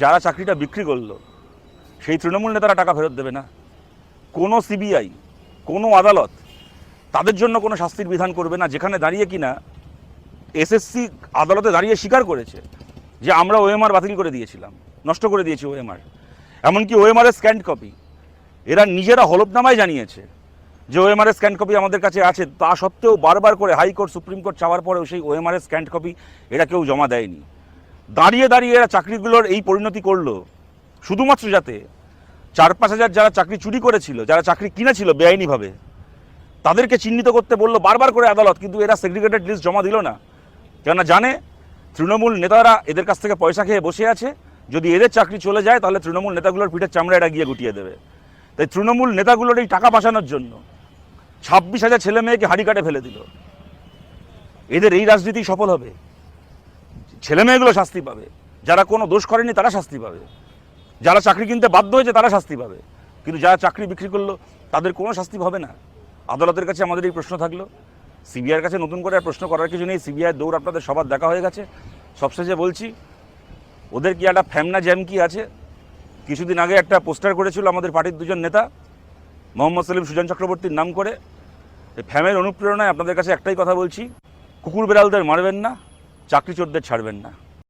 যারা চাকরিটা বিক্রি করল, সেই তৃণমূল নেতারা টাকা ফেরত দেবে না। কোনো সিবিআই, কোনো আদালত তাদের জন্য কোনো শাস্তির বিধান করবে না, যেখানে দাঁড়িয়ে কিনা এসএসসি আদালতে দাঁড়িয়ে স্বীকার করেছে যে আমরা ওএমআর বাতিল করে দিয়েছিলাম, নষ্ট করে দিয়েছি ওএমআর। এমনকি ওএমআর এর স্ক্যান্ড কপি, এরা নিজেরা হলফনামায় জানিয়েছে যে ওএমআর এর স্ক্যান্ড কপি আমাদের কাছে আছে। তা সত্ত্বেও বারবার করে হাইকোর্ট, সুপ্রিম কোর্ট চাওয়ার পরেও সেই ওএমআর এর স্ক্যান্ড কপি এরা কেউ জমা দেয়নি। দাঁড়িয়ে দাঁড়িয়ে এরা চাকরিগুলোর এই পরিণতি করল। শুধুমাত্র যাতে চার পাঁচ হাজার যারা চাকরি চুরি করেছিল, যারা চাকরি কিনেছিল বেআইনিভাবে, তাদেরকে চিহ্নিত করতে বলল বারবার করে আদালত, কিন্তু এরা সেগ্রিগেটেড লিস্ট জমা দিল না। কেননা জানে তৃণমূল নেতারা এদের কাছ থেকে পয়সা খেয়ে বসে আছে, যদি এদের চাকরি চলে যায় তাহলে তৃণমূল নেতাগুলোর পিঠের চামড়া এরা গিয়ে গুটিয়ে দেবে। তাই তৃণমূল নেতাগুলোর এই টাকা বাঁচানোর জন্য ছাব্বিশ হাজার ছেলে মেয়েকে হাড়ি কাটে ফেলে দিল। এদের এই রাজনীতি সফল হবে? ছেলে মেয়েগুলো শাস্তি পাবে। যারা কোনো দোষ করেনি তারা শাস্তি পাবে। যারা চাকরি কিনতে বাধ্য হয়েছে তারা শাস্তি পাবে। কিন্তু যারা চাকরি বিক্রি করল, তাদের কোনো শাস্তি হবে না। আদালতের কাছে আমাদের এই প্রশ্ন থাকল। সিবিআইয়ের কাছে নতুন করে আর প্রশ্ন করার কিছু নেই। সিবিআইয়ের দৌড় আপনাদের সবার দেখা হয়ে গেছে। সবশেষে বলছি, ওদের কি একটা ফ্যামনা জ্যাম কি আছে? কিছুদিন আগে একটা পোস্টার করেছিল আমাদের পার্টির দুজন নেতা, মোহাম্মদ সেলিম সুজন চক্রবর্তীর নাম করে। এই ফ্যামের অনুপ্রেরণায় আপনাদের কাছে একটাই কথা বলছি, কুকুর বেড়ালদের মারবেন না। চাকরি চোরদের ছাড়বেন না।